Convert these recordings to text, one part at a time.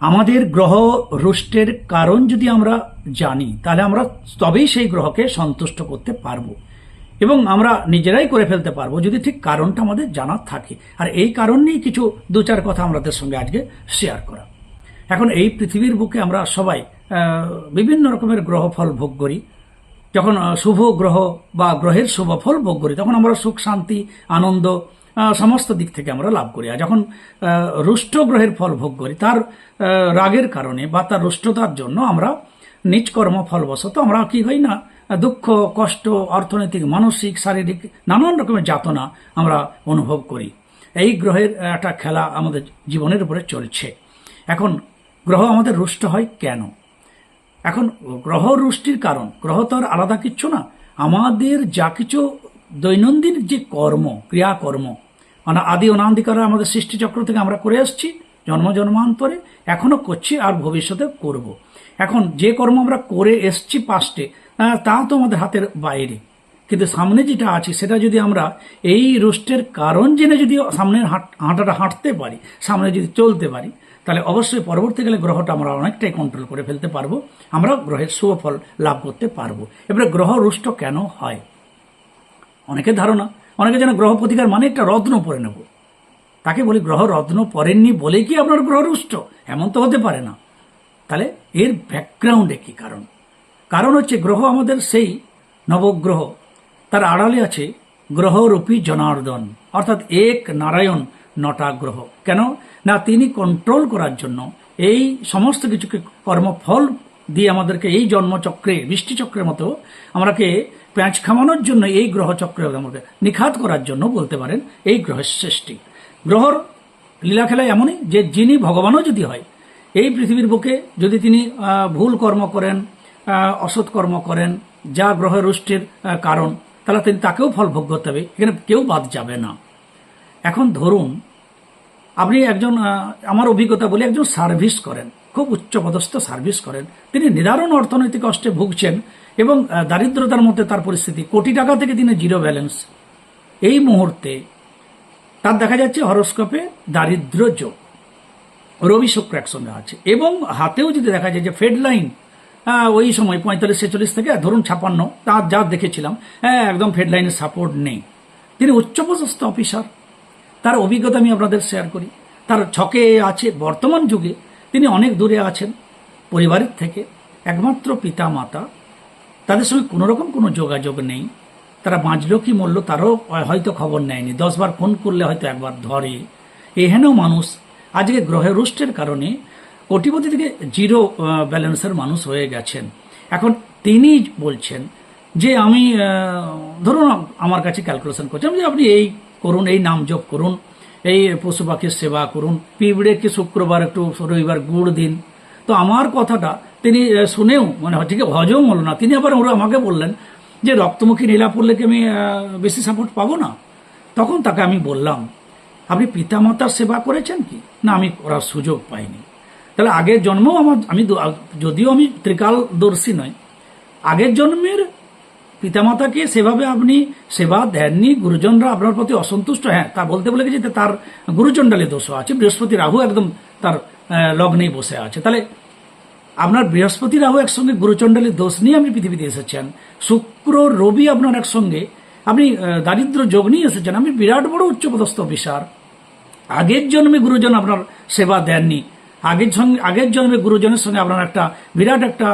আমাদের গ্রহ রুষ্টের কারণ যদি আমরা জানি, তাহলে আমরা তবেই সেই গ্রহকে সন্তুষ্ট করতে পারব। এবং আমরা নিজেরাই করে ফেলতে পারব যদি ঠিক কারণটা আমাদের জানা থাকে। আর এই কারণ নিয়েই কিছু দু চার কথা আমাদের সঙ্গে আজকে শেয়ার করা। এখন এই পৃথিবীর বুকে আমরা সবাই বিভিন্ন রকমের গ্রহফল ভোগ করি। যখন শুভ গ্রহ বা গ্রহের শুভ ফল ভোগ করি, তখন আমরা সুখ, শান্তি, আনন্দ সমস্ত দিক থেকে আমরা লাভ করি। আর যখন রুষ্ট গ্রহের ফল ভোগ করি, তার রাগের কারণে বা তার রুষ্টতার জন্য আমরা নিজ কর্ম ফলবশত আমরা কি হই না, দুঃখ, কষ্ট, অর্থনৈতিক, মানসিক, শারীরিক, নানান রকমের যাতনা আমরা অনুভব করি। এই গ্রহের একটা খেলা আমাদের জীবনের উপরে চলছে। এখন গ্রহ আমাদের রুষ্ট হয় কেন? এখন গ্রহ রুষ্টির কারণ, গ্রহ তো আর আলাদা কিচ্ছু না। আমাদের যা কিছু দৈনন্দিন যে কর্ম, ক্রিয়াকর্ম মানে আদি অনান্দিকারা আমাদের সৃষ্টিচক্র থেকে আমরা করে আসছি, জন্ম জন্মান্তরে, এখনও করছি আর ভবিষ্যতে করব। এখন যে কর্ম আমরা করে এসছি পাস্টে তা তো আমাদের হাতের বাইরে। কিন্তু সামনে যেটা আছে, সেটা যদি আমরা এই রুষ্টের কারণ জেনে যদি সামনের হাঁট- হাঁটাটা হাঁটতে পারি, সামনে যদি চলতে পারি, তাহলে অবশ্যই পরবর্তীকালে গ্রহটা আমরা অনেকটাই কন্ট্রোল করে ফেলতে পারব, আমরা গ্রহের শুভ ফল লাভ করতে পারব। এবারে গ্রহ রুষ্ট কেন হয়? অনেকের ধারণা অনেকে যেন গ্রহ প্রতিকার মানে একটা রত্ন পরে নেব। তাকে বলি, গ্রহ রত্ন পরেননি বলে কি আপনার গ্রহ রুষ্ট? এমন তো হতে পারে না। তাহলে এর ব্যাকগ্রাউন্ডে কি কারণ? কারণ হচ্ছে গ্রহ আমাদের সেই নবগ্রহ। তার আড়ালে আছে গ্রহরূপী জনার্দন, অর্থাৎ এক নারায়ণ নটা গ্রহ। কেন? না, তিনি কন্ট্রোল করার জন্য এই সমস্ত কিছুকে কর্মফল দিয়ে আমাদেরকে এই জন্মচক্রে, বৃষ্টিচক্রের মতো আমরাকে প্যাঁচ খামানোর জন্য এই গ্রহচক্রে আমাদের নিখাত করার জন্য বলতে পারেন এই গ্রহের সৃষ্টি। গ্রহর লীলা খেলা এমনই যে যিনি ভগবানও যদি হয়, এই পৃথিবীর বুকে যদি তিনি ভুল কর্ম করেন অসৎ কর্ম করেন, যা গ্রহ রুষ্টির কারণ, তাহলে তিনি তাকেও ফল ভোগ করতে হবে, এখানে কেউ বাদ যাবে না। এখন ধরুন, আপনি একজন আমার অভিজ্ঞতা বলে একজন সার্ভিস করেন, খুব উচ্চপদস্থ সার্ভিস করেন, তিনি নিদারুণ অর্থনৈতিক কষ্টে ভুগছেন এবং দারিদ্রতার মধ্যে তার পরিস্থিতি। কোটি টাকা থেকে তিনি জিরো ব্যালেন্স। এই মুহূর্তে তার দেখা যাচ্ছে হরস্কোপে দারিদ্র যোগ। রবি শুক্র একসঙ্গে আছে। এবং হাতেও যদি দেখা যায় যে ফেড লাইন ওই সময় পঁয়তাল্লিশ ছেচল্লিশ থেকে, ধরুন ছাপান্ন তার যা দেখেছিলাম হ্যাঁ একদম ফেড লাইনের সাপোর্ট নেই। তিনি উচ্চপদস্থ অফিসার তার অভিজ্ঞতা আমি আপনাদের শেয়ার করি। তার ছকে আছে, বর্তমান যুগে তিনি অনেক দূরে আছেন। পরিবারের থেকে একমাত্র পিতা মাতা তাদের সঙ্গে কোনো রকম কোনো যোগাযোগ নেই। তারা বাঁচলো কি মরলো তারও হয়তো খবর নেয়নি। দশবার ফোন করলে হয়তো একবার ধরে। এহেন মানুষ আজকে গ্রহের রুষ্টের কারণে কোটিপতি থেকে জিরো ব্যালেন্সের মানুষ হয়ে গেছেন। এখন তিনি বলছেন যে আমি ধরুন আমার কাছে ক্যালকুলেশন করছেন যে আপনি এই করুন, এই নাম জপ করুন, এই পশু পাখির সেবা করুন পিঁপড়েকে শুক্রবার একটু রবিবার গুড় দিন তো আমার কথাটা তিনি শুনেও মানে ঠিক হজম হলো না। তিনি আবার ওরা আমাকে বললেন যে, রক্তমুখী নীলা পড়লে কি আমি বেশি সাপোর্ট পাবো না? তখন তাকে আমি বললাম, আপনি পিতামাতার সেবা করেছেন কি? না, আমি করার সুযোগ পাইনি। তাহলে আগের জন্মও আমার, আমি যদিও আমি ত্রিকালদর্শী নয় আগের জন্মের পিতামাতাকে সেভাবে আপনি সেবা দেননি, গুরুজনরা আপনার প্রতি অসন্তুষ্ট হ্যাঁ তা বলতে বলে গেছে তার গুরুচণ্ডালে দোষ আছে, বৃহস্পতি রাহু একদম তার লগ্নেই বসে আছে। তাহলে আপনার বৃহস্পতি রাহু একসঙ্গে গুরুচণ্ডালী দোষ নিয়ে আপনি পৃথিবীতে এসেছেন। শুক্র, রবি আপনার একসঙ্গে। আপনি দারিদ্র যোগ নিয়ে এসেছেন। আপনি বিরাট বড় উচ্চপদস্থ অফিসার। আগের জন্মে গুরুজন আপনার সেবা দেননি। আগের সঙ্গে, আগের জন্মে গুরুজনের সঙ্গে আপনার একটা বিরাট একটা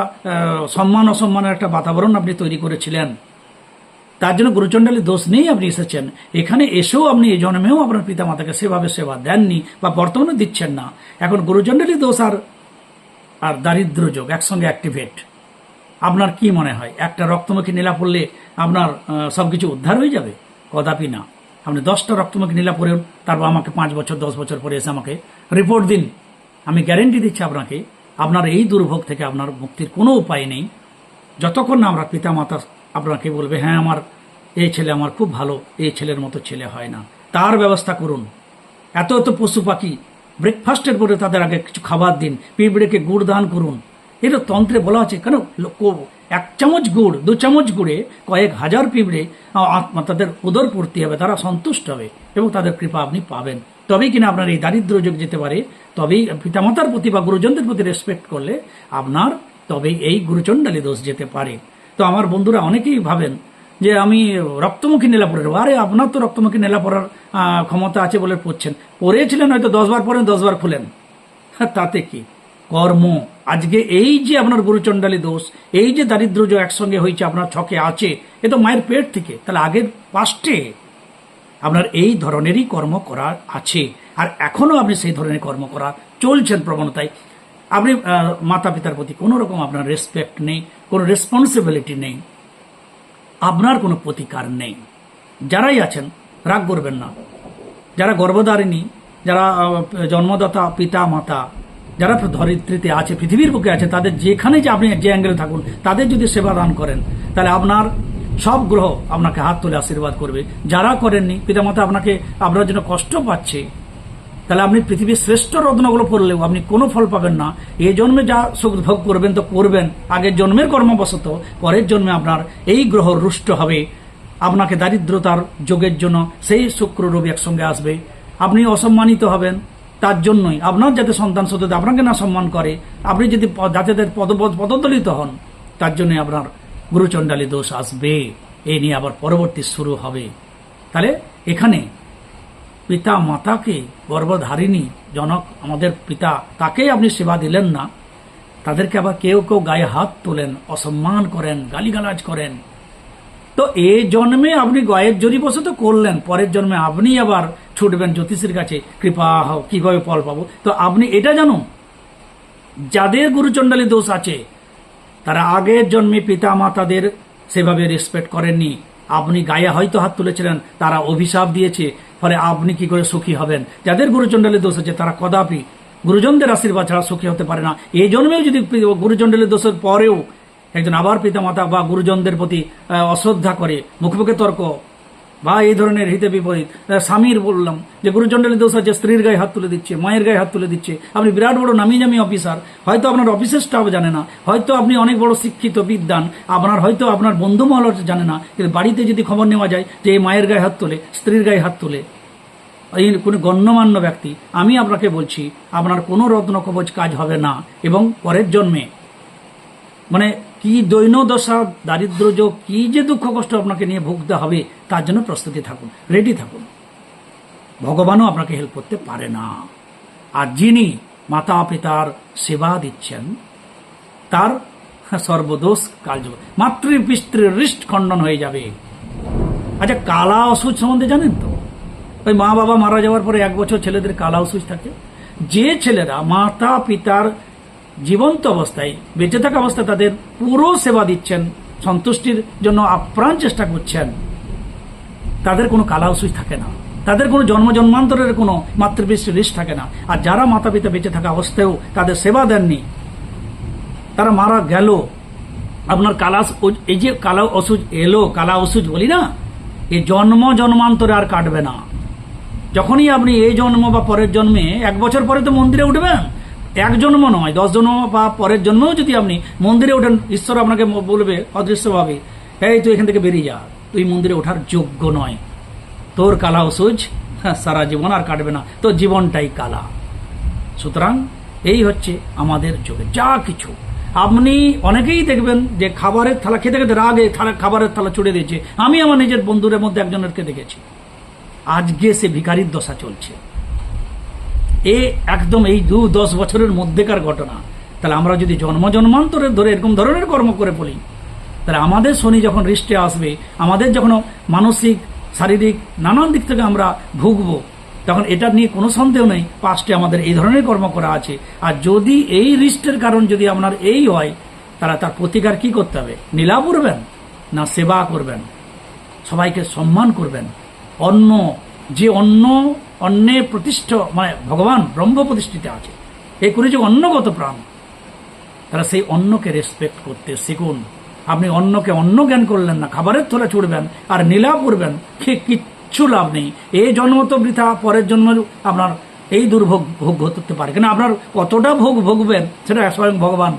সম্মান অসম্মানের একটা বাতাবরণ আপনি তৈরি করেছিলেন। তার জন্য গুরুচণ্ডালী দোষ নেই আপনি এসেছেন। এখানে এসেও আপনি এই জন্মেও আপনার পিতামাতাকে সেভাবে সেবা দেননি বা বর্তমানে দিচ্ছেন না। এখন গুরুচণ্ডালী দোষ আর আর দারিদ্র যোগ একসঙ্গে অ্যাক্টিভেট আপনার কি মনে হয়? একটা রক্তমুখী নীলা পড়লে আপনার সব কিছু উদ্ধার হয়ে যাবে? কদাপি না। আপনি দশটা রক্তমুখী নীলা পড়েও তারপর আমাকে পাঁচ বছর, দশ বছর পরে এসে আমাকে রিপোর্ট দিন। আমি গ্যারেন্টি দিচ্ছি আপনাকে, আপনার এই দুর্ভোগ থেকে আপনার মুক্তির কোনো উপায় নেই। যতক্ষণ না আমরা পিতা মাতা আপনাকে বলবে হ্যাঁ আমার এই ছেলে আমার খুব ভালো, এই ছেলের মতো ছেলে হয় না। তার ব্যবস্থা করুন। এত এত পশু পাখি ব্রেকফাস্টের পরে তাদের আগে কিছু খাবার দিন, পিঁপড়েকে গুড় দান করুন। এটা তন্ত্রে বলা আছে, কেন? এক চামচ গুড়, দু চামচ গুড়ে কয়েক হাজার পিঁপড়ে তাদের উদর পূর্তি হবে, তারা সন্তুষ্ট হবে এবং তাদের কৃপা আপনি পাবেন। তবেই কিনা আপনার এই দারিদ্র যোগ যেতে পারে, তবেই পিতামাতার প্রতি বা গুরুজনদের প্রতি রেসপেক্ট করলে আপনার, তবেই এই গুরুচণ্ডালী দোষ যেতে পারে। তো আমার বন্ধুরা অনেকেই ভাবেন যে আমি রক্তমুখী নেলা পরে। আরে আপনার তো রক্তমুখী নেলা পরার ক্ষমতা আছে বলে পড়ছেন। পড়েছিলেন হয়তো দশবার পরেন দশবার খুলেন। হ্যাঁ, তাতে কি? কর্ম। আজকে এই যে আপনার গুরুচণ্ডালী দোষ এই যে দারিদ্র যে একসঙ্গে হয়েছে আপনার ছকে আছে এ তো মায়ের পেট থেকে। তাহলে আগের পাস্টে আপনার এই ধরনেরই কর্ম করা আছে। আর এখনও আপনি সেই ধরনের কর্ম করা চলছেন প্রবণতায়। আপনি মাতা পিতার প্রতি কোনো রকম আপনার রেসপেক্ট নেই কোনো রেসপন্সিবিলিটি নেই। আপনার কোনো প্রতিকার নেই। যারাই আছেন, রাগ করবেন না। যারা গর্ভধারিণী, যারা জন্মদাতা পিতা মাতা যারা ধরিত্রীতে আছে, পৃথিবীর বুকে আছে, তাদের যেখানে যে আপনি যে অ্যাঙ্গেলে থাকুন, তাদের যদি সেবা দান করেন, তাহলে আপনার সব গ্রহ আপনাকে হাত তুলে আশীর্বাদ করবে। যারা করেননি, পিতামাতা আপনাকে আপনার জন্য কষ্ট পাচ্ছে তাহলে আপনি পৃথিবীর শ্রেষ্ঠ রত্নগুলো পড়লেও আপনি কোনো ফল পাবেন না। এই জন্মে যা সুখ ভোগ করবেন তো করবেন। আগের জন্মের কর্মবশত পরের জন্মে আপনার এই গ্রহ রুষ্ট হবে। আপনাকে দারিদ্রতার যোগের জন্য সেই শুক্র রবি একসঙ্গে আসবে। আপনি অসম্মানিত হবেন। তার জন্যই আপনার যাতে সন্তান সত্যি আপনাকে না সম্মান করে, আপনি যদি যাতে পদ পদদলিত হন, তার জন্য আপনার গুরুচণ্ডালী দোষ আসবে। এই নিয়ে আবার পরবর্তী শুরু হবে। তাহলে এখানে পিতা মাতাকে গর্ভধারিণী জনক আমাদের পিতা, তাকেই আপনি সেবা দিলেন না। তাদেরকে আবার কেউ কেউ গায়ে হাত তোলেন, অসম্মান করেন, গালিগালাজ করেন। তো এই জন্মে আপনি গায়ের জরিবশত করলেন, পরের জন্মে আপনি আবার ছুটবেন জ্যোতিষীর কাছে, কৃপা হও, কীভাবে ফল পাবো? তো আপনি এটা জানো যাদের গুরুচণ্ডালী দোষ আছে, তারা আগের জন্মে পিতা মাতাদের সেভাবে রেসপেক্ট করেননি। আপনি গায়ে হয়তো হাত তুলেছিলেন, তারা অভিশাপ দিয়েছে ফলে আপনি কি করে সুখী হবেন? যাদের গুরুচণ্ডলে দোষ আছে, তারা কদাপি গুরুজনদের আশীর্বাদ ছাড়া সুখী হতে পারে না। এই জন্মেও যদি গুরুচণ্ডালী দোষের পরেও একজন আবার পিতামাতা বা গুরুজনদের প্রতি অশ্রদ্ধা করে, মুখ মুখে তর্ক বা এই ধরনের হিতে বিপরীত। স্বামীর বললাম যে, গুরুচণ্ডলী দোষ আছে, স্ত্রীর গায়ে হাত তুলে দিচ্ছে, মায়ের গায়ে হাত তুলে দিচ্ছে। আপনি বিরাট বড় নামি জামি অফিসার। হয়তো আপনার অফিসের স্টাফ জানে না। হয়তো আপনি অনেক বড় শিক্ষিত বিদ্যান আপনার হয়তো আপনার বন্ধু মহল জানে না। কিন্তু বাড়িতে যদি খবর নেওয়া যায় যে, এই মায়ের গায়ে হাত তোলে, স্ত্রীর গায়ে হাত তোলে, এই কোনো গণ্যমান্য ব্যক্তি, আমি আপনাকে বলছি, আপনার কোনো রত্ন কবচ কাজ হবে না। এবং পরের জন্মে। মানে কি দৈন দশা দারিদ্র যোগ কি যে দুঃখ কষ্ট আপনাকে নিয়ে ভুগতে হবে, তার জন্য প্রস্তুতি থাকুন রেডি থাকুন। ভগবানও আপনাকে হেল্প করতে পারে না। আর যিনি মাতা পিতার সেবা দিচ্ছেন, তার সর্বদোষ কার্যকর মাতৃ পিতৃ হৃষ্ট খণ্ডন হয়ে যাবে। আচ্ছা কালা অসুচ সম্বন্ধে জানেন তো? ওই মা বাবা মারা যাওয়ার পরে এক বছর ছেলেদের কালা অসুচ থাকে। যে ছেলেরা মাতা পিতার জীবন্ত অবস্থায়, বেঁচে থাকা অবস্থায় তাদের পুরো সেবা দিচ্ছেন, সন্তুষ্টির জন্য আপ্রাণ চেষ্টা করছেন। তাদের কোনো কালা অসুচ থাকে না। তাদের কোনো জন্ম জন্মান্তরের কোনো মাতৃবৃষ্টি লিস্ট থাকে না। আর যারা মাতা পিতা বেঁচে থাকা অবস্থায়ও তাদের সেবা দেননি, তারা মারা গেল। আপনার কালা এই যে কালা অসুজ এলো কালা অসুজ বলি না এই জন্ম জন্মান্তরে আর কাটবে না। যখনই আপনি এই জন্ম বা পরের জন্মে, এক বছর পরে তো মন্দিরে উঠবেন এক জন্ম নয় দশ জন্ম বা পরের জন্মেও যদি আপনি মন্দিরে ওঠেন ঈশ্বর আপনাকে বলবে অদৃশ্যভাবে এই তুই এখান থেকে বেরিয়ে যা। তুই মন্দিরে ওঠার যোগ্য নয়। তোর কালা ওষুধ হ্যাঁ, সারা জীবন আর কাটবে না। তোর জীবনটাই কালা। সুতরাং এই হচ্ছে আমাদের যুগে। যা কিছু। আপনি অনেকেই দেখবেন যে খাবারের থালা খেতে খেতে রাগে থালা খাবারের থালা ছুড়ে দিয়েছে। আমি আমার নিজের বন্ধুদের মধ্যে একজনেরকে দেখেছি। আজকে সে ভিখারির দশা চলছে। এ একদম এই দু দশ বছরের মধ্যেকার ঘটনা। তাহলে আমরা যদি জন্ম জন্মান্তরের ধরে এরকম ধরনের কর্ম করে বলি তাহলে আমাদের শনি যখন হৃষ্টে আসবে, আমাদের যখন মানসিক, শারীরিক নানান দিক থেকে আমরা ভুগব, তখন এটা নিয়ে কোনো সন্দেহ নেই পাঁচটে আমাদের এই ধরনের কর্ম করা আছে। আর যদি এই হৃষ্টের কারণ যদি আপনার এই হয়, তাহলে তার প্রতিকার কি করতে হবে? নীলা করবেন না সেবা করবেন? সবাইকে সম্মান করবেন। অন্য, যে অন্ন অন্নে প্রতিষ্ঠ মানে ভগবান ব্রহ্ম প্রতিষ্ঠিত আছে। এই করে যে অন্নগত প্রাণ। তারা সেই অন্নকে রেসপেক্ট করতে শিখুন। আপনি অন্নকে অন্ন জ্ঞান করলেন না, খাবারের থলে ছুড়বেন, আর নীলা করবেন সে কিচ্ছু লাভ নেই। এই জন্ম তো বৃথা, পরের জন্ম আপনার এই দুর্ভোগ ভোগ করতে পারে। কেন আপনার কতটা ভোগ ভোগবেন, সেটা স্বয়ং ভগবান,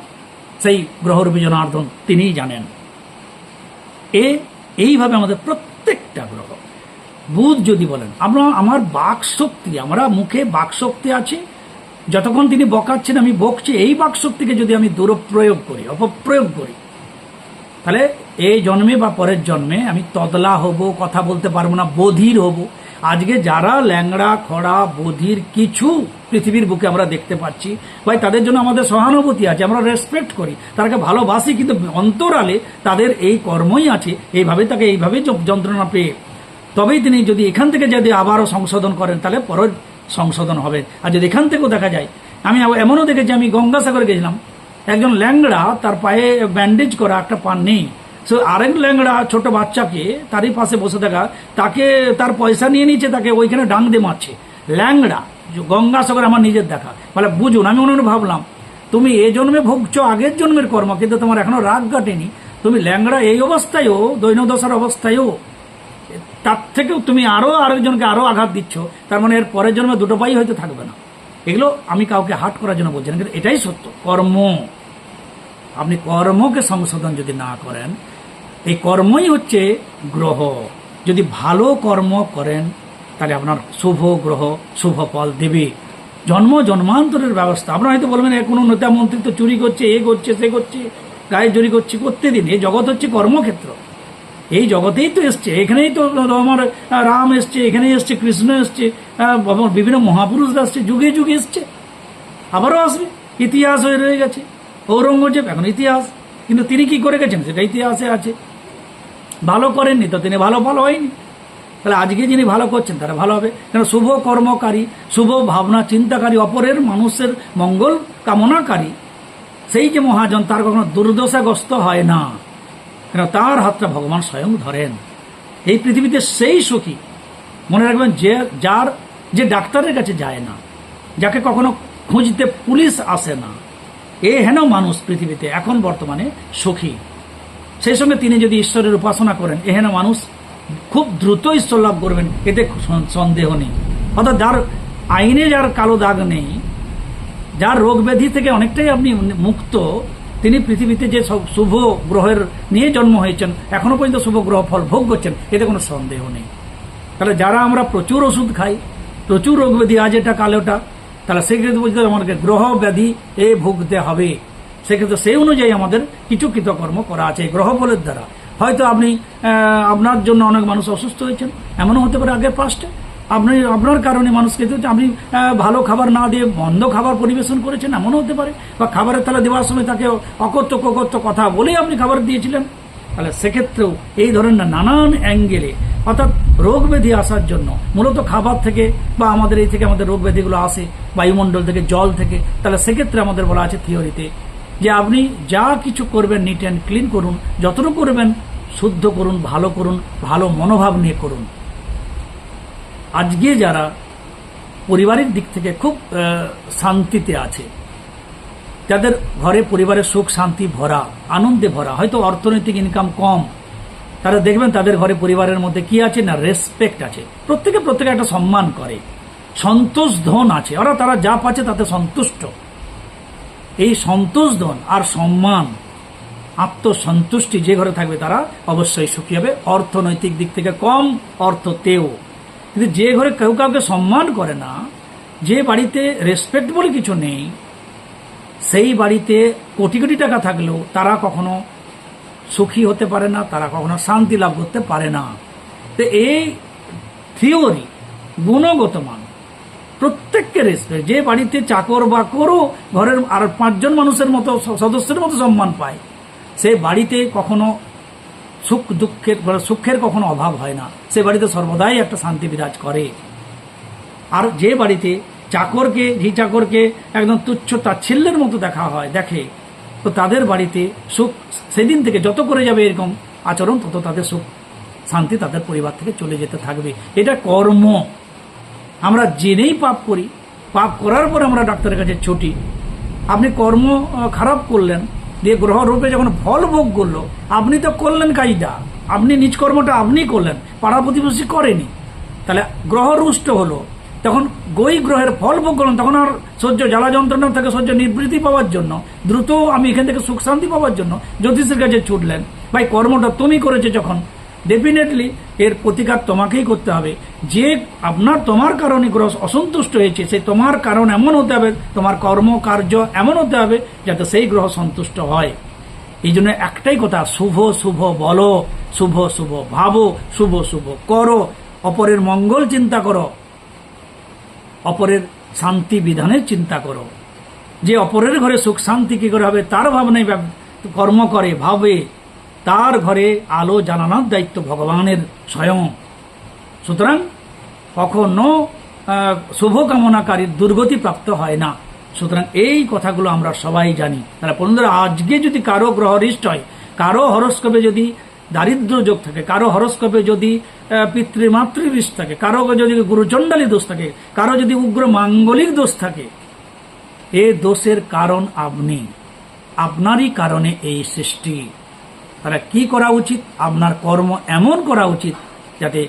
সেই গ্রহরূপী জনার্দন তিনিই জানেন। এ, এইভাবে আমাদের প্রত্যেকটা গ্রহ। বুধ যদি বলেন, আমরা, আমার বাক শক্তি আমরা মুখে বাক শক্তি আছে, যতক্ষণ তিনি বকাচ্ছেন, আমি বকছি, এই বাক শক্তিকে যদি আমি দুরপ্রয়োগ করি, অপপ্রয়োগ করি, তাহলে এই জন্মে বা পরের জন্মে আমি তদলা হব, কথা বলতে পারব না, বধির হব। আজকে যারা ল্যাংড়া, খড়া, বধির কিছু পৃথিবীর বুকে আমরা দেখতে পাচ্ছি, ভাই, তাদের জন্য আমাদের সহানুভূতি আছে, আমরা রেসপেক্ট করি তাকে ভালোবাসি, কিন্তু অন্তরালে তাদের এই কর্মই আছে, এইভাবে তাকে এইভাবে যন্ত্রণা পেয়ে তবেই তিনি যদি এখান থেকে যদি আবারও সংশোধন করেন, তাহলে পরের সংশোধন হবে। আর যদি এখান থেকেও দেখা যায়, আমি এমনও দেখেছি, আমি গঙ্গাসাগরে গেছিলাম। একজন ল্যাংড়া, তার পায়ে ব্যান্ডেজ করা একটা পান নেই। সো আরেক ল্যাংড়া ছোট বাচ্চাকে তারই পাশে বসে থাকা, তাকে, তার পয়সা নিয়ে নিচ্ছে তাকে ওইখানে ডাং দিয়ে মারছে। ল্যাংড়া, গঙ্গাসাগর আমার নিজের দেখা। মানে বুঝুন, আমি মনে ভাবলাম, তুমি এ জন্মে ভুগছো, আগের জন্মের কর্ম, কিন্তু তোমার এখনও রাগ কাটেনি তুমি ল্যাংড়া এই অবস্থায়ও দৈনদশার অবস্থায়ও তার থেকেও তুমি আরও আরেকজনকে আরও আঘাত দিচ্ছ, তার মানে এর পরের জন্মে দুটো পাই হয়তো থাকবে না। এগুলো আমি কাউকে হাট করার জন্য বলছি না, কিন্তু এটাই সত্য। কর্ম। আপনি কর্মকে সংশোধন যদি না করেন, এই কর্মই হচ্ছে গ্রহ। যদি ভালো কর্ম করেন, তাহলে আপনার শুভ গ্রহ, শুভ ফল দেবে। জন্ম, জন্মান্তরের ব্যবস্থা। আপনারা হয়তো বলবেন কোনো নেতা মন্ত্রী তো চুরি করছে, এ করছে, সে করছে, গায়ে চুরি করছে, করতে দিন। এই জগৎ হচ্ছে কর্মক্ষেত্র। এই জগতেই তো এসছে, এখানেই তো আমার রাম এসছে, এখানেই এসছে কৃষ্ণ এসছে আমার বিভিন্ন মহাপুরুষরা এসছে, যুগে যুগে এসছে, আবারও আসবে, ইতিহাস হয়ে রয়ে গেছে, ঔরঙ্গজেব এখন ইতিহাস, কিন্তু তিনি কি করে গেছেন? সেটা ইতিহাসে আছে। ভালো করেননি, তো তিনি ভালো ফল হয়নি। তাহলে আজকে যিনি ভালো করছেন তারা ভালো হবে। কেন শুভ কর্মকারী, শুভ ভাবনা চিন্তাকারী, অপরের মানুষের মঙ্গল কামনাকারী। সেই যে মহাজন, তার কখনো দুর্দশাগ্রস্ত হয় না। কেন তার হাতটা ভগবান স্বয়ং ধরেন। এই পৃথিবীতে সেই সুখী। মনে রাখবেন যে, যার, যে ডাক্তারের কাছে যায় না, যাকে কখনো খুঁজতে পুলিশ আসে না, এ হেন মানুষ পৃথিবীতে এখন বর্তমানে সুখী। সেই সঙ্গে তিনি যদি ঈশ্বরের উপাসনা করেন এহেন মানুষ খুব দ্রুত ঈশ্বর লাভ করবেন, এতে সন্দেহ নেই। অর্থাৎ যার আইনে যার কালো দাগ নেই, যার রোগ ব্যাধি থেকে অনেকটাই আপনি মুক্ত তিনি পৃথিবীতে যে সব শুভ গ্রহের নিয়ে জন্ম হয়েছেন, এখনও পর্যন্ত শুভ গ্রহ ফল ভোগ করছেন, এতে কোনো সন্দেহ নেই। তাহলে যারা আমরা প্রচুর ওষুধ খাই, প্রচুর রোগ ব্যাধি, আজ এটা, কাল ওটা, তাহলে সেক্ষেত্রে হবে আমাদেরকে গ্রহ ব্যাধি এ ভুগতে হবে। সেক্ষেত্রে সেই অনুযায়ী আমাদের কিছু কৃতকর্ম করা আছে, গ্রহ বলের দ্বারা। হয়তো আপনি আপনার জন্য অনেক মানুষ অসুস্থ হয়েছেন, এমনও হতে পারে আগের পাস্টে আপনি আপনার কারণে মানুষকে দিতে আপনি ভালো খাবার না দিয়ে মন্দ খাবার পরিবেশন করেছেন, এমনও হতে পারে। বা খাবারের থালা দেওয়ার সময় তাকে অকথ্য ককথ্য কথা বলেই আপনি খাবার দিয়েছিলেন। তাহলে সেক্ষেত্রেও এই ধরনের নানান অ্যাঙ্গেলে, অর্থাৎ রোগ ব্যাধি আসার জন্য, মূলত খাবার থেকে বা আমাদের এই থেকে আমাদের রোগ ব্যাধিগুলো আসে, বায়ুমণ্ডল থেকে, জল থেকে, তাহলে সেক্ষেত্রে আমাদের বলা আছে থিওরিতে যে আপনি যা কিছু করবেন নিট অ্যান্ড ক্লিন করুন, যতটুকু করবেন, শুদ্ধ করুন, ভালো করুন, ভালো মনোভাব নিয়ে করুন। আজকে যারা পরিবারের দিক থেকে খুব শান্তিতে আছে, যাদের ঘরে পরিবারের সুখ, শান্তি ভরা, আনন্দে ভরা, হয়তো অর্থনৈতিক ইনকাম কম, তারা দেখবেন তাদের ঘরে পরিবারের মধ্যে কি আছে না রেসপেক্ট আছে। প্রত্যেকে প্রত্যেকে একটা সম্মান করে। সন্তোষ ধন আছে। ওরা, তারা যা পাচ্ছে তাতে সন্তুষ্ট। এই সন্তোষ ধন আর সম্মান, আত্মসন্তুষ্টি যে ঘরে থাকবে তারা অবশ্যই সুখী হবে। অর্থনৈতিক দিক থেকে কম, অর্থতেও। কিন্তু যে ঘরে কেউ কাউকে সম্মান করে না, যে বাড়িতে রেসপেক্ট বলে কিছু নেই, সেই বাড়িতে কোটি কোটি টাকা থাকলেও তারা কখনো সুখী হতে পারে না, তারা কখনো শান্তি লাভ করতে পারে না। তো এই থিওরি গুণগত মান, প্রত্যেককে রেসপেক্ট যে বাড়িতে চাকর বা করো ঘরের আর পাঁচজন মানুষের মতো, সদস্যের মতো সম্মান পায়, সে বাড়িতে কখনো সুখ দুঃখের মানে সুখের কখনো অভাব হয় না। সে বাড়িতে সর্বদাই একটা শান্তি বিরাজ করে। আর যে বাড়িতে চাকরকে ঝি চাকরকে একদম তুচ্ছ তাচ্ছিল্যের মতো দেখা হয়, দেখে, তো তাদের বাড়িতে সুখ সেদিন থেকে যত করে যাবে এরকম আচরণ, তত তাদের সুখ, শান্তি তাদের পরিবার থেকে চলে যেতে থাকবে। এটা কর্ম। আমরা জেনেই পাপ করি। পাপ করার পর আমরা ডাক্তারের কাছে ছুটি। আপনি কর্ম খারাপ করলেন দিয়ে গ্রহ রূপে যখন ফল ভোগ করল, আপনি তো করলেন কাজটা আপনি নিজ কর্মটা আপনি করলেন, পাড়া প্রতিবেশী করেনি। তাহলে গ্রহ রুষ্ট হলো। তখন গই গ্রহের ফল ভোগ করলেন, তখন আর সহ্য, জ্বালা যন্ত্রণা থেকে সহ্য, নিবৃত্তি পাওয়ার জন্য, দ্রুত আমি এখান থেকে সুখ শান্তি পাওয়ার জন্য জ্যোতিষের কাছে ছুটলেন। ভাই, কর্মটা তুমি করেছ যখন ডেফিনেটলি এর প্রতিকার তোমাকেই করতে হবে। যে আপনার তোমার কারণে গ্রহ অসন্তুষ্ট হয়েছে সেই তোমার কারণ এমন হতে হবে, তোমার কর্ম, কার্য এমন হতে হবে যাতে সেই গ্রহ সন্তুষ্ট হয়। এই জন্য একটাই কথা, শুভ শুভ বলো, শুভ শুভ ভাবো, শুভ শুভ করো, অপরের মঙ্গল চিন্তা করো, অপরের শান্তি বিধানের চিন্তা করো। যে অপরের ঘরে সুখ শান্তি কি করে হবে, তার ভাবনায় কর্ম করে, ভাবে। তার ঘরে আলো জানানোর দায়িত্ব ভগবানের স্বয়ং। সুতরাং কখনো শুভকামনাকারীর দুর্গতি প্রাপ্ত হয় না। সুতরাং এই কথাগুলো আমরা সবাই জানি। তাহলে বন্ধুরা আজকে যদি কারও গ্রহ রিষ্ট হয় কারও হরস্কোপে যদি দারিদ্র যোগ থাকে কারও হরস্কোপে যদি আহ, পিতৃমাতৃ রিষ্ট থাকে কারও যদি গুরুচণ্ডালী দোষ থাকে কারও যদি উগ্র মাঙ্গলিক দোষ থাকে এ দোষের কারণ আপনি। আপনারই কারণে এই সৃষ্টি। তাহলে কি করা উচিত? আপনার কর্ম এমন করা উচিত যাতে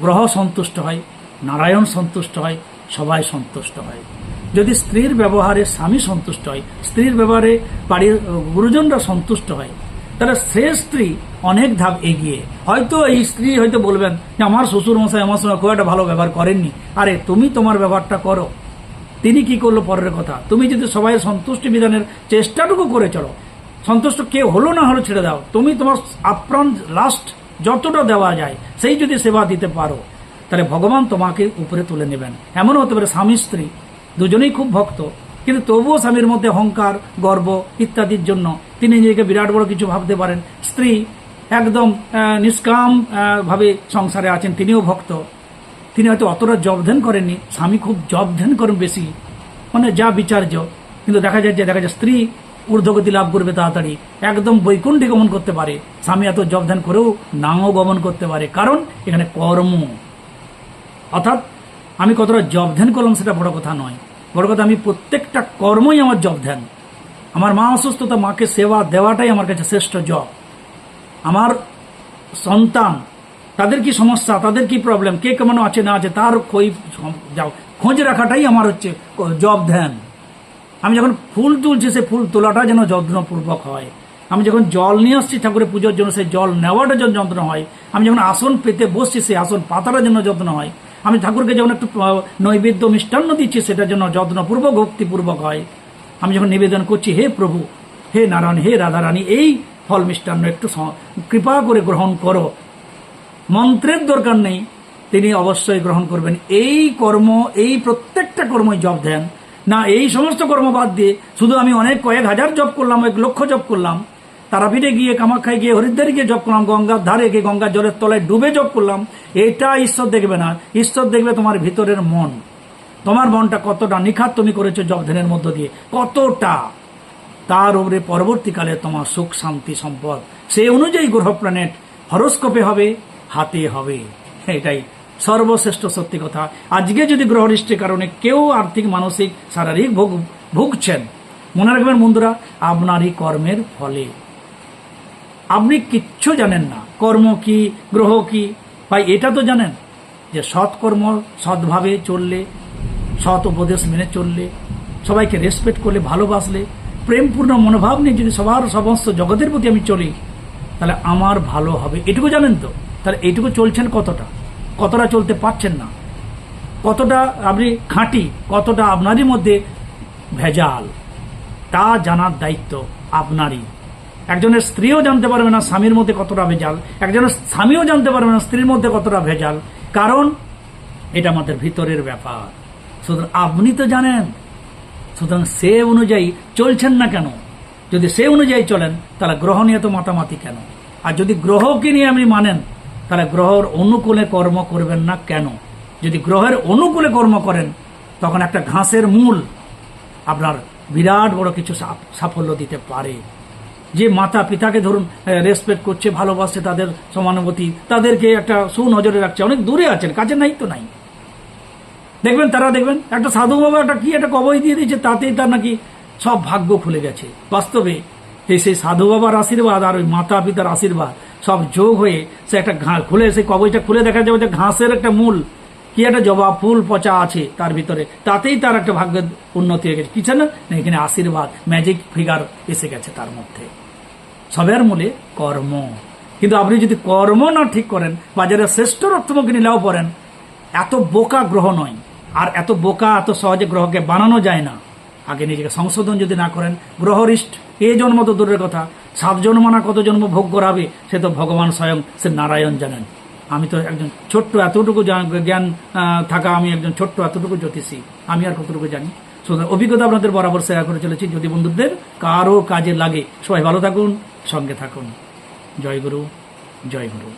গ্রহ সন্তুষ্ট হয়, নারায়ণ সন্তুষ্ট হয়, সবাই সন্তুষ্ট হয়। যদি স্ত্রীর ব্যবহারে স্বামী সন্তুষ্ট হয়, স্ত্রীর ব্যবহারে বাড়ির গুরুজনরা সন্তুষ্ট হয়, তাহলে সে স্ত্রী অনেক ধাপ এগিয়ে, হয়তো এই স্ত্রী হয়তো বলবেন যে আমার শ্বশুর মশাই আমার সঙ্গে খুব একটা ভালো ব্যবহার করেননি। আরে, তুমি তোমার ব্যবহারটা করো। তিনি কি করল পরের কথা? তুমি যদি সবাই সন্তুষ্টি বিধানের চেষ্টাটুকু করে চলো সন্তুষ্ট কে হলো না হলো ছেড়ে দাও। তুমি তোমার আপ্রাণ লাস্ট যতটা দেওয়া যায়, সেই যদি সেবা দিতে পারো, তাহলে ভগবান তোমাকে উপরে তুলে নেবেন। এমন হতে পারে স্বামী, স্ত্রী, দুজনেই খুব ভক্ত, কিন্তু তবুও স্বামীর মধ্যে অহংকার, গর্ব ইত্যাদির জন্য তিনি নিজেকে বিরাট বড় কিছু ভাবতে পারেন। স্ত্রী একদম নিষ্কাম ভাবে সংসারে আছেন, তিনিও ভক্ত। তিনি হয়তো অতটা জব ধ্যান করেননি, স্বামী খুব জব ধ্যান করেন বেশি। মানে যা বিচার্য, কিন্তু দেখা যায় যে, দেখা যায় স্ত্রী ঊর্ধ্বগতি লাভ করবে তাড়াতাড়ি। একদম বৈকুণ্ঠে গমন করতে পারে। স্বামী এত জব ধ্যান করেও নাও গমন করতে পারে। কারণ এখানে কর্ম। অর্থাৎ আমি কতটা জব ধ্যান করলাম সেটা বড় কথা নয়। বড় কথা আমি প্রত্যেকটা কর্মই আমার জব ধ্যান আমার মা অসুস্থতা, মাকে সেবা দেওয়াটাই আমার কাছে শ্রেষ্ঠ জব। আমার সন্তান, তাদের কি সমস্যা? তাদের কি প্রবলেম কে কেমন আছে, না আছে, তার খোঁজ রাখাটাই আমার হচ্ছে জব ধ্যান আমি যখন ফুল তুলছি, সে ফুল তোলাটা যেন যত্নপূর্বক হয়। আমি যখন জল নিয়ে আসছি ঠাকুরের পুজোর জন্য সেই জল নেওয়াটা যেন যত্ন হয়। আমি যখন আসন পেতে বসছি সেই আসন পাতাটা যেন যত্ন হয়। আমি ঠাকুরকে যখন একটু নৈবেদ্য মিষ্টান্ন দিচ্ছি সেটার জন্য যত্নপূর্বক, ভক্তিপূর্বক হয়। আমি যখন নিবেদন করছি, হে প্রভু, হে নারায়ণ, হে রাধারানী, এই ফল মিষ্টান্ন একটু কৃপা করে গ্রহণ করো। মন্ত্রের দরকার নেই, তিনি অবশ্যই গ্রহণ করবেন। এই কর্ম, এই প্রত্যেকটা কর্মই জব দেন না, এই সমস্ত কর্ম বাদ দিয়ে শুধু আমি অনেক কয়েক হাজার জব করলাম, এক লক্ষ জব করলাম। তারাপীঠে গিয়ে, কামাখ্যায় গিয়ে, হরিদ্বারে গিয়ে জব করলাম, গঙ্গার ধারে গিয়ে, গঙ্গার জলের তলায় ডুবে জব করলাম। এটা ঈশ্বর দেখবে না। ঈশ্বর দেখবে তোমার ভিতরের মন। তোমার মনটা কতটা নিখাত তুমি করেছ জব ধ্যানের মধ্য দিয়ে? কতটা? তার উপরে পরবর্তীকালে তোমার সুখ, শান্তি, সম্পদ। সেই অনুযায়ী গ্রহ প্ল্যানেট হরস্কোপে হবে, হাতে হবে। এটাই সর্বশ্রেষ্ঠ সত্যি কথা। আজকে যদি গ্রহরিষ্টের কারণে কেউ আর্থিক, মানসিক, শারীরিক ভোগ ভুগছেন, মনে রাখবেন বন্ধুরা, আপনারই কর্মের ফলে। আপনি কিচ্ছু জানেন না, কর্ম কি, গ্রহ কি, ভাই এটা তো জানেন যে সৎকর্ম সৎভাবে চললে, সৎ উপদেশ মেনে চললে, সবাইকে রেসপেক্ট করলে, ভালোবাসলে, প্রেমপূর্ণ মনোভাব নিয়ে যদি সবার সমস্ত জগতের প্রতি আমি চলি, তাহলে আমার ভালো হবে। এটুকু জানেন তো? তাহলে এইটুকু চলছেন কতটা? কতটা চলতে পারছেন না? কতটা আপনি খাঁটি, কতটা আপনারই মধ্যে ভেজাল? তা জানার দায়িত্ব আপনারই। একজনের স্ত্রীও জানতে পারবে না স্বামীর মধ্যে কতটা ভেজাল। একজনের স্বামীও জানতে পারবে না স্ত্রীর মধ্যে কতটা ভেজাল। কারণ এটা আমাদের ভিতরের ব্যাপার। সুতরাং আপনি তো জানেন। সুতরাং সে অনুযায়ী চলছেন না কেন? যদি সে অনুযায়ী চলেন, তাহলে গ্রহ নিয়ে তো মাতামাতি কেন? আর যদি গ্রহকে নিয়ে আপনি মানেন তাহলে গ্রহর অনুকূলে কর্ম করবেন না কেন? যদি গ্রহের অনুকূলে কর্ম করেন, তখন একটা ঘাসের মূল আপনার বিরাট বড় কিছু সাফল্য দিতে পারে। যে মাতা পিতাকে ধরুন রেসপেক্ট করছে, ভালোবাসছে, তাদের সমানুভূতি, তাদেরকে একটা সুনজরে রাখছে, অনেক দূরে আছেন, কাছে নাই তো নাই। দেখবেন তারা দেখবেন, একটা সাধু বাবা একটা কি একটা কবই দিয়ে দিয়েছে, তাতেই তার নাকি সব ভাগ্য খুলে গেছে। বাস্তবে সেই সাধু বাবার আশীর্বাদ আর ওই মাতা পিতার আশীর্বাদ সব যোগ হয়ে সে একটা ঘা খুলে, সেই কবজটা খুলে দেখা যাবে যে ঘাসের একটা মূল। কি একটা জবা ফুল পচা আছে তার ভিতরে, তাতেই তার একটা ভাগ্যের উন্নতি হয়ে গেছে। কিছু না, এখানে আশীর্বাদ ম্যাজিক ফিগার এসে গেছে তার মধ্যে। সবের মূলে কর্ম। কিন্তু আপনি যদি কর্ম না ঠিক করেন, বাজারে শ্রেষ্ঠ রত্নমুখী নিলেও পড়েন, এত বোকা গ্রহ নয়। আর এত বোকা, এত সহজে গ্রহকে বানানো যায় না। আগে নিজেকে সংশোধন যদি না করেন, গ্রহরিষ্ট, এ জন্ম তো দূরের কথা সাত জন্ম না কত জন্ম ভোগ করাবে, সে তো ভগবান স্বয়ং সে নারায়ণ জানেন। আমি তো একজন ছোট্ট এতটুকু জ্ঞান থাকা আমি একজন ছোট্ট এতটুকু জ্যোতিষী। আমি আর কতটুকু জানি? সুতরাং অভিজ্ঞতা আপনাদের বরাবর শেয়ার করে চলেছি। যদি বন্ধুদের কারও কাজে লাগে, সবাই ভালো থাকুন, সঙ্গে থাকুন। জয় গুরু জয় গুরু।